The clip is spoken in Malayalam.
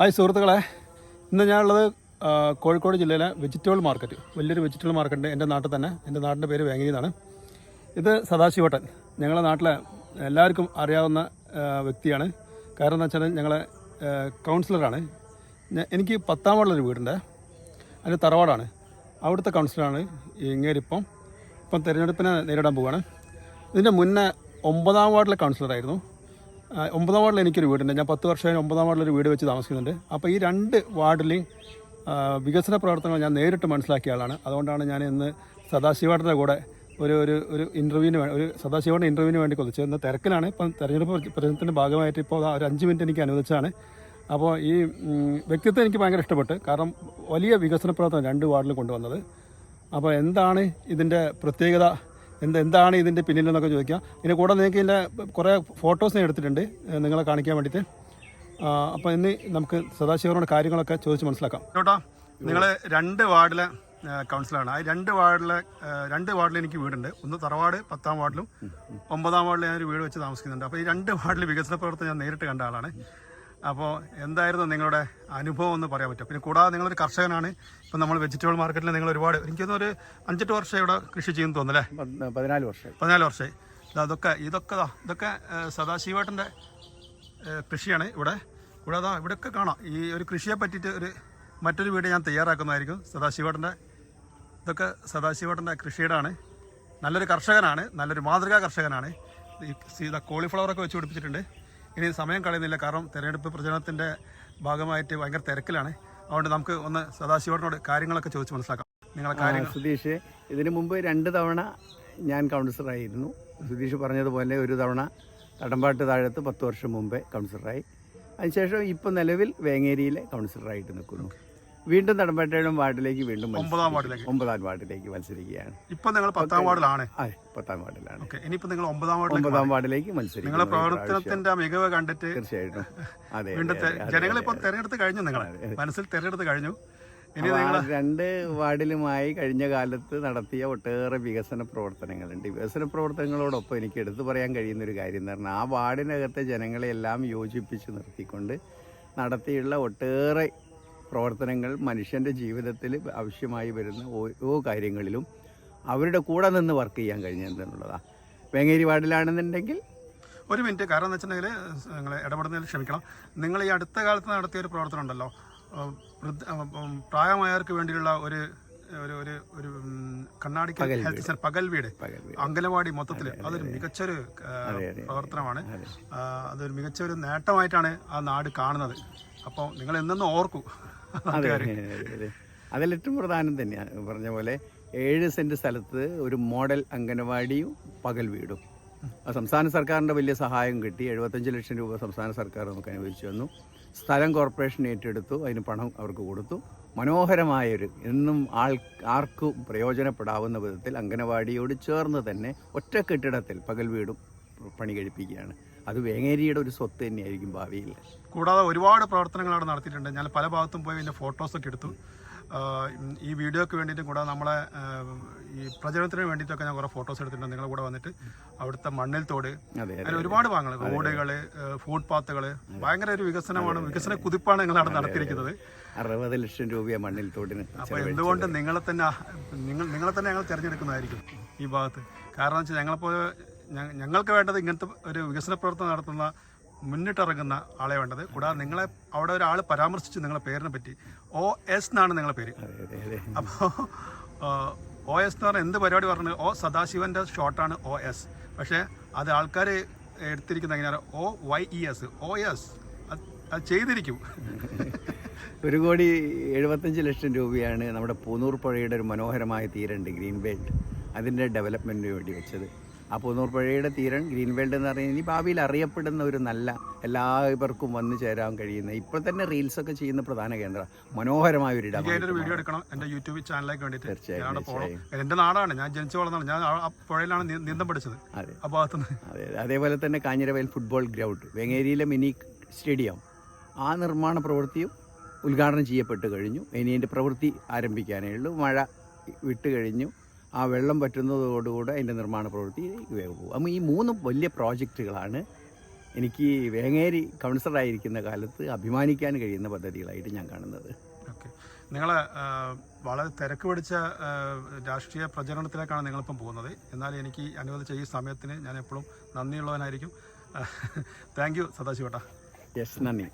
ഹായ് സുഹൃത്തുക്കളെ. ഇന്ന് ഞാനുള്ളത് കോഴിക്കോട് ജില്ലയിലെ വെജിറ്റബിൾ മാർക്കറ്റ്. വലിയൊരു വെജിറ്റബിൾ മാർക്കറ്റ് എന്റെ നാട്ടിൽ തന്നെ. എന്റെ നാടിന്റെ പേര് വേങ്ങരി എന്നാണ്. ഇത് സദാശിവട്ടൻ. ഞങ്ങളുടെ നാട്ടിലെ എല്ലാവർക്കും അറിയാവുന്ന വ്യക്തിയാണ്. കാരണം എന്ന് വെച്ചാൽ ഞങ്ങളെ കൗൺസിലറാണ്. എനിക്ക് പത്താം വാർഡിലൊരു വീടുണ്ട്. അതിന്റെ തറവാടാണ്. അവിടുത്തെ കൗൺസിലറാണ് ഇങ്ങേരിപ്പം ഇപ്പം തിരഞ്ഞെടുപ്പിനെ നേരിടാൻ പോവുകയാണ്. ഇതിന്റെ മുന്നേ ഒമ്പതാം വാർഡിലെ കൗൺസിലറായിരുന്നു. ഒമ്പതാം വാർഡിൽ എനിക്കൊരു വീടുണ്ട്. ഞാൻ പത്ത് വർഷമായി ഒമ്പതാം ഒരു വീട് വെച്ച് താമസിക്കുന്നുണ്ട്. അപ്പോൾ ഈ രണ്ട് വാർഡിലെയും വികസന പ്രവർത്തനങ്ങൾ ഞാൻ നേരിട്ട് മനസ്സിലാക്കിയ ആളാണ്. അതുകൊണ്ടാണ് ഞാൻ ഇന്ന് സദാശിവാടിന്റെ കൂടെ ഒരു ഒരു ഒരു ഇന്റർവ്യൂവിന് വേണ്ടി ഒരു സദാശിവാടിന്റെ ഇന്റർവ്യൂവിന് വേണ്ടി കൊതിച്ചത്. ഇന്ന് തിരക്കിലാണ്. ഇപ്പം തെരഞ്ഞെടുപ്പ് പ്രചരണത്തിന്റെ ഭാഗമായിട്ട് ഇപ്പോൾ ഒരു അഞ്ച് മിനിറ്റ് എനിക്ക് അനുവദിച്ചാണ് അപ്പോൾ ഈ വ്യക്തിത്വം എനിക്ക് ഭയങ്കര ഇഷ്ടപ്പെട്ട്. കാരണം വലിയ വികസന പ്രവർത്തനം രണ്ട് വാർഡിൽ കൊണ്ടുവന്നത്. അപ്പോൾ എന്താണ് ഇതിന്റെ പ്രത്യേകത? എന്ത് എന്താണ് ഇതിന്റെ പിന്നിലെന്നൊക്കെ ചോദിക്കാം. ഇതിന് കൂടെ നിങ്ങൾക്ക് ഇതിന്റെ കുറേ ഫോട്ടോസ് ഞാൻ എടുത്തിട്ടുണ്ട്. നിങ്ങളെ കാണിക്കാൻ വേണ്ടിയിട്ട്. അപ്പോൾ ഇന്ന് നമുക്ക് സദാശിവരോട് കാര്യങ്ങളൊക്കെ ചോദിച്ച് മനസ്സിലാക്കാം. കേട്ടോ നിങ്ങൾ രണ്ട് വാർഡിലെ കൗൺസിലാണ് ആ രണ്ട് വാർഡിലെ രണ്ട് വാർഡിൽ എനിക്ക് വീടുണ്ട്. ഒന്ന് തറവാട് പത്താം വാർഡിലും ഒമ്പതാം വാർഡിൽ ഞാനൊരു വീട് വെച്ച് താമസിക്കുന്നുണ്ട്. അപ്പോൾ ഈ രണ്ട് വാർഡിൽ വികസന പ്രവർത്തനം ഞാൻ നേരിട്ട് കണ്ട ആളാണ്. അപ്പോൾ എന്തായിരുന്നു നിങ്ങളുടെ അനുഭവം എന്ന് പറയാൻ പറ്റും? പിന്നെ കൂടാതെ നിങ്ങളൊരു കർഷകനാണ്. ഇപ്പം നമ്മൾ വെജിറ്റബിൾ മാർക്കറ്റിൽ നിങ്ങൾ ഒരുപാട് എനിക്കൊന്നും ഒരു അഞ്ചെട്ട് വർഷം ഇവിടെ കൃഷി ചെയ്യുന്നു തോന്നുന്നല്ലേ? അല്ലേ പതിനാല് വർഷം പതിനാല് വർഷമായി. ദാ അതൊക്കെ ഇതൊക്കെ ഇതൊക്കെ സദാശിവേട്ടന്റെ കൃഷിയാണ് ഇവിടെ. കൂടാതെ ഇവിടെയൊക്കെ കാണാം. ഈ ഒരു കൃഷിയെ പറ്റിയിട്ട് ഒരു മറ്റൊരു വീട് ഞാൻ തയ്യാറാക്കുന്നതായിരിക്കും. സദാശിവേട്ടന്റെ ഇതൊക്കെ സദാശിവേട്ടന്റെ കൃഷിയുടെയാണ്. നല്ലൊരു കർഷകനാണ് നല്ലൊരു മാതൃകാ കർഷകനാണ്. ഈ സീത കോളിഫ്ലവറൊക്കെ വെച്ച് പിടിപ്പിച്ചിട്ടുണ്ട്. ഇനി സമയം കളയുന്നില്ല. കാരണം തെരഞ്ഞെടുപ്പ് പ്രചരണത്തിന്റെ ഭാഗമായിട്ട് ഭയങ്കര തിരക്കിലാണ്. അതുകൊണ്ട് നമുക്ക് ഒന്ന് സദാശിവനോട് കാര്യങ്ങളൊക്കെ ചോദിച്ച് മനസ്സിലാക്കാം. നിങ്ങളെ കാര്യങ്ങൾ സുധീഷ് ഇതിനു മുമ്പ് രണ്ട് തവണ ഞാൻ കൗൺസിലറായിരുന്നു. സുധീഷ് പറഞ്ഞതുപോലെ ഒരു തവണ തടമ്പാട്ട് താഴത്ത് പത്ത് വർഷം മുമ്പേ കൗൺസിലറായി. അതിനുശേഷം ഇപ്പം നിലവിൽ വേങ്ങേരിയിലെ കൗൺസിലറായിട്ട് നിൽക്കുന്നു. വീണ്ടും തടമ്പാട്ടയുടെ വാർഡിലേക്ക് വീണ്ടും ഒമ്പതാം വാർഡിലേക്ക്. ഒമ്പതാം വാർഡിലേക്ക് മത്സരിക്കുകയാണ്. ഇപ്പൊ നിങ്ങൾ പത്താം വാർഡിലാണ്. അതെ പത്താം വാർഡിലാണ്. ഇനിയിപ്പോ നിങ്ങൾ ഒമ്പതാം വാർഡ് ഒമ്പതാം വാർഡിലേക്ക് മത്സരിക്കും നിങ്ങളെ പ്രവർത്തനത്തിന്റെ മികവ് കണ്ടിട്ട് തീർച്ചയായിട്ടും. അതെ വീണ്ടും ജനങ്ങൾ ഇപ്പൊ തെരഞ്ഞെടുത്ത് കഴിഞ്ഞു നിങ്ങളെ മനസ്സിൽ തെരഞ്ഞെടുത്ത് കഴിഞ്ഞു. നിങ്ങൾ രണ്ട് വാർഡിലുമായി കഴിഞ്ഞ കാലത്ത് നടത്തിയ ഒട്ടേറെ വികസന പ്രവർത്തനങ്ങളുണ്ട്. വികസന പ്രവർത്തനങ്ങളോടൊപ്പം എനിക്ക് എടുത്തു പറയാൻ കഴിയുന്ന ഒരു കാര്യം എന്ന് പറഞ്ഞാൽ ആ വാർഡിനകത്തെ ജനങ്ങളെ എല്ലാം യോജിപ്പിച്ച് നിർത്തിക്കൊണ്ട് നടത്തിയുള്ള ഒട്ടേറെ പ്രവർത്തനങ്ങൾ മനുഷ്യന്റെ ജീവിതത്തിൽ ആവശ്യമായി വരുന്ന ഓരോ കാര്യങ്ങളിലും അവരുടെ കൂടെ നിന്ന് വർക്ക് ചെയ്യാൻ കഴിഞ്ഞെന്നുള്ളതാണ് വേങ്ങേരി വാർഡിലാണെന്നുണ്ടെങ്കിൽ ഒരു മിനിറ്റ്. കാരണം എന്ന് വെച്ചിട്ടുണ്ടെങ്കിൽ നിങ്ങൾ ഇടപെടുന്നതിൽ ക്ഷമിക്കണം. നിങ്ങൾ ഈ അടുത്ത കാലത്ത് നടത്തിയ ഒരു പ്രവർത്തനം ഉണ്ടല്ലോ. വൃദ്ധ- പ്രായമായവർക്ക് വേണ്ടിയുള്ള ഒരു ഒരു ഒരു ഒരു കണ്ണാടിക്ക് ഹെൽത്ത് സെന്റർ പകൽ വീട്. അംഗനവാടി അങ്കലവാടി മൊത്തത്തിൽ. അതൊരു മികച്ചൊരു. പ്രവർത്തനമാണ്. അതൊരു മികച്ചൊരു നേട്ടമായിട്ടാണ് ആ നാട് കാണുന്നത്. അപ്പോൾ നിങ്ങൾ എന്നെന്നും ഓർക്കൂ. അതെ ഏറ്റവും അതെ, അതെ. അതിലേറ്റവും പ്രധാനം തന്നെയാണ് പറഞ്ഞ പോലെ ഏഴ് സെന്റ് സ്ഥലത്ത് ഒരു മോഡൽ അംഗനവാടിയും പകൽ വീടും. സംസ്ഥാന സർക്കാരിന്റെ വലിയ സഹായം കിട്ടി. എഴുപത്തഞ്ച് ലക്ഷം രൂപ സംസ്ഥാന സർക്കാർ നമുക്ക് അനുവദിച്ചു തന്നു. സ്ഥലം കോർപ്പറേഷൻ ഏറ്റെടുത്തു. അതിന് പണം അവർക്ക് കൊടുത്തു. മനോഹരമായൊരു എന്നും ആൾ ആർക്കും പ്രയോജനപ്പെടാവുന്ന വിധത്തിൽ അംഗനവാടിയോട് ചേർന്ന് തന്നെ ഒറ്റ കെട്ടിടത്തിൽ പകൽ വീടും പണി കഴിപ്പിക്കുകയാണ് അത് വേങ്ങേരിയുടെ ഒരു സ്വത്ത് തന്നെയായിരിക്കും ഭാവിയിൽ. കൂടാതെ ഒരുപാട് പ്രവർത്തനങ്ങൾ അവിടെ നടത്തിയിട്ടുണ്ട്. ഞാൻ പല ഭാഗത്തും പോയി എന്റെ ഫോട്ടോസൊക്കെ എടുത്തു. ഈ വീഡിയോക്ക് വേണ്ടിയിട്ടും കൂടെ നമ്മളെ ഈ പ്രചരണത്തിന് വേണ്ടിയിട്ടൊക്കെ ഞാൻ കുറേ ഫോട്ടോസ് എടുത്തിട്ടുണ്ട്. നിങ്ങളുടെ കൂടെ വന്നിട്ട് അവിടുത്തെ മണ്ണിൽ തോട് അങ്ങനെ ഒരുപാട് ഭാഗങ്ങൾ റോഡുകൾ ഫുഡ് പാത്തുകൾ ഭയങ്കര ഒരു വികസനമാണ് വികസന കുതിപ്പാണ് നിങ്ങൾ അവിടെ നടത്തിയിരിക്കുന്നത്. അറുപത് ലക്ഷം രൂപ മണ്ണിൽ തോടിന് അപ്പോൾ എന്തുകൊണ്ട് നിങ്ങളെ തന്നെ നിങ്ങൾ നിങ്ങളെ തന്നെ ഞങ്ങൾ തിരഞ്ഞെടുക്കുന്നതായിരിക്കും ഈ ഭാഗത്ത്? കാരണം വെച്ചാൽ ഞങ്ങളെപ്പോലെ ഞങ്ങൾക്ക് വേണ്ടത് ഇങ്ങനത്തെ ഒരു വികസന പ്രവർത്തനം നടത്തുന്ന മുന്നിട്ടിറങ്ങുന്ന ആളെ വേണ്ടത്. കൂടാതെ നിങ്ങളെ അവിടെ ഒരാൾ പരാമർശിച്ചു നിങ്ങളെ പേരിനെ പറ്റി. ഒ എസ് എന്നാണ് നിങ്ങളെ പേര്. അപ്പോൾ ഒ എസ് എന്ന് പറഞ്ഞാൽ എന്ത് പരിപാടി പറഞ്ഞത്? ഒ സദാശിവന്റെ ഷോർട്ടാണ് ഒ എസ് പക്ഷേ അത് ആൾക്കാർ എടുത്തിരിക്കുന്ന എങ്ങനെയാണ്? O Y E S O S അത് ചെയ്തിരിക്കും. ഒരു കോടി എഴുപത്തഞ്ച് ലക്ഷം രൂപയാണ് നമ്മുടെ പൂന്നൂർ പുഴയുടെ ഒരു മനോഹരമായ തീരണ്ട് ഗ്രീൻ ബെൽറ്റ്. അതിന്റെ ഡെവലപ്മെന്റിന് വേണ്ടി വെച്ചത്. ആ പൂന്നൂർ പുഴയുടെ തീരം ഗ്രീൻ വേൾഡ് എന്ന് പറയുന്നത് ഇനി ഭാവിയിൽ അറിയപ്പെടുന്ന ഒരു നല്ല എല്ലാവർക്കും വന്നു ചേരാൻ കഴിയുന്ന ഇപ്പോൾ തന്നെ റീൽസൊക്കെ ചെയ്യുന്ന പ്രധാന കേന്ദ്രം മനോഹരമായ ഒരു ഇടം വീഡിയോ എടുക്കണം എന്റെ യൂട്യൂബ് ചാനലിലേക്ക് വേണ്ടി തീർച്ചയായും, എന്റെ നാടാണ് ഞാൻ ജനിച്ചു വളർന്നാണ് ഞാൻ പുഴയിലാണ് നീന്തം പഠിച്ചത്. അതെ. ആ ഭാഗത്തുനിന്ന്. അതെ അതേപോലെ തന്നെ കാഞ്ഞിരവയൽ ഫുട്ബോൾ ഗ്രൗണ്ട് വെങ്ങേരിയിലെ മിനി സ്റ്റേഡിയം ആ നിർമ്മാണ പ്രവൃത്തിയും ഉദ്ഘാടനം ചെയ്യപ്പെട്ട് കഴിഞ്ഞു. ഇനി എന്റെ പ്രവൃത്തി ആരംഭിക്കാനേ ഉള്ളൂ. മഴ വിട്ട് കഴിഞ്ഞു. ആ വെള്ളം പറ്റുന്നതോടുകൂടെ അതിന്റെ നിർമ്മാണ പ്രവൃത്തി വേഗം പോകും. അപ്പം ഈ മൂന്ന് വലിയ പ്രോജക്റ്റുകളാണ് എനിക്ക് വേങ്ങേരി കൗൺസിലറായിരിക്കുന്ന കാലത്ത് അഭിമാനിക്കാൻ കഴിയുന്ന പദ്ധതികളായിട്ട് ഞാൻ കാണുന്നത്. ഓക്കെ. നിങ്ങൾ വളരെ തിരക്ക് പിടിച്ച രാഷ്ട്രീയ പ്രചരണത്തിലേക്കാണ് നിങ്ങളിപ്പം പോകുന്നത്. എന്നാൽ എനിക്ക് അനുവദിച്ച ഈ സമയത്തിന് ഞാൻ എപ്പോഴും നന്ദിയുള്ളവനായിരിക്കും. താങ്ക് യു സദാശിവട്ടാ. യെസ് നന്ദി.